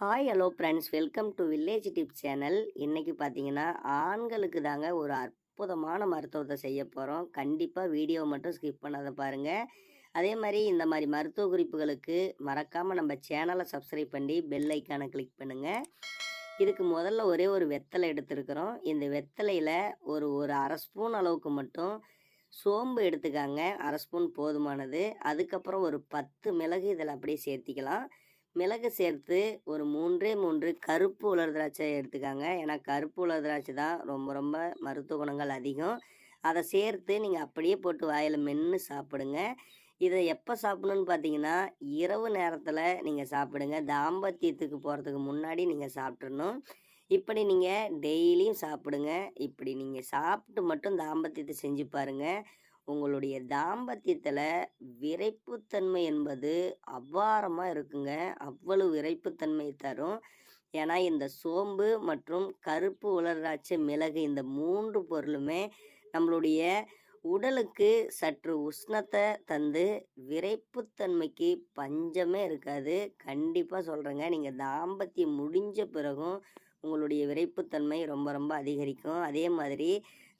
Hi hello friends welcome to village tip channel இன்றைக்கி பார்த்தீங்கன்னா ஆண்களுக்கு தாங்க ஒரு அற்புதமான மருத்துவத்தை செய்ய போகிறோம் கண்டிப்பாக வீடியோ மட்டும் ஸ்கிப் பண்ணாத பாருங்கள் அதே மாதிரி இந்த மாதிரி மருத்துவ குறிப்புகளுக்கு மறக்காமல் நம்ம சேனலை சப்ஸ்கிரைப் பண்ணி பெல் ஐக்கானை கிளிக் பண்ணுங்கள் இதுக்கு முதல்ல ஒரே ஒரு வெத்தலை எடுத்துருக்குறோம். இந்த வெத்தலையில் ஒரு ஒரு அரை ஸ்பூன் அளவுக்கு மட்டும் சோம்பு எடுத்துக்காங்க. அரை ஸ்பூன் போதுமானது. அதுக்கப்புறம் ஒரு பத்து மிளகு இதில் அப்படியே சேர்த்திக்கலாம். மிளகு சேர்த்து ஒரு மூன்றே மூன்று கருப்பு உலர் திராட்சை எடுத்துக்காங்க. ஏன்னா கருப்பு உலர் திராட்சை தான் ரொம்ப ரொம்ப மருத்துவ குணங்கள் அதிகம். அதை சேர்த்து நீங்கள் அப்படியே போட்டு வாயில் மென்று சாப்பிடுங்க. இதை எப்போ சாப்பிடணும்னு பார்த்தீங்கன்னா இரவு நேரத்தில் நீங்கள் சாப்பிடுங்க. தாம்பத்தியத்துக்கு போகிறதுக்கு முன்னாடி நீங்கள் சாப்பிட்றணும் இப்படி நீங்கள் டெய்லியும் சாப்பிடுங்க. இப்படி நீங்கள் சாப்பிட்டு மட்டும் தாம்பத்தியத்தை செஞ்சு பாருங்கள் உங்களுடைய தாம்பத்தியத்தில் விரைப்புத்தன்மை என்பது அபாரமாக இருக்குங்க. அவ்வளவு விரைப்புத்தன்மையை தரும். ஏன்னா இந்த சோம்பு மற்றும் கருப்பு உலராட்சி மிளகு இந்த மூன்று பொருளுமே நம்மளுடைய உடலுக்கு சற்று உஷ்ணத்தை தந்து விரைப்புத்தன்மைக்கு பஞ்சமே இருக்காது. கண்டிப்பாக சொல்கிறேங்க நீங்கள் தாம்பத்தியம் முடிஞ்ச பிறகும் உங்களுடைய விரைப்புத்தன்மை ரொம்ப ரொம்ப அதிகரிக்கும். அதே மாதிரி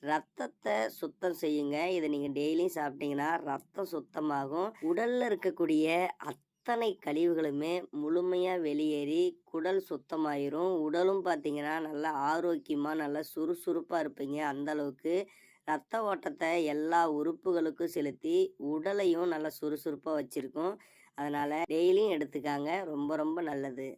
ரத்தத்தை சுத்தம் செய்யுங்க. இதை நீங்கள் டெய்லியும் சாப்பிட்டீங்கன்னா ரத்தம் சுத்தமாகும். உடலில் இருக்கக்கூடிய அத்தனை கழிவுகளுமே முழுமையாக வெளியேறி குடல் சுத்தமாயிரும். உடலும் பார்த்தீங்கன்னா நல்லா ஆரோக்கியமாக நல்லா சுறுசுறுப்பாக இருப்பீங்க. அந்த அளவுக்கு ரத்த ஓட்டத்தை எல்லா உறுப்புகளுக்கும் செலுத்தி உடலையும் நல்லா சுறுசுறுப்பாக வச்சுருக்கும். அதனால் டெய்லியும் எடுத்துக்காங்க. ரொம்ப ரொம்ப நல்லது.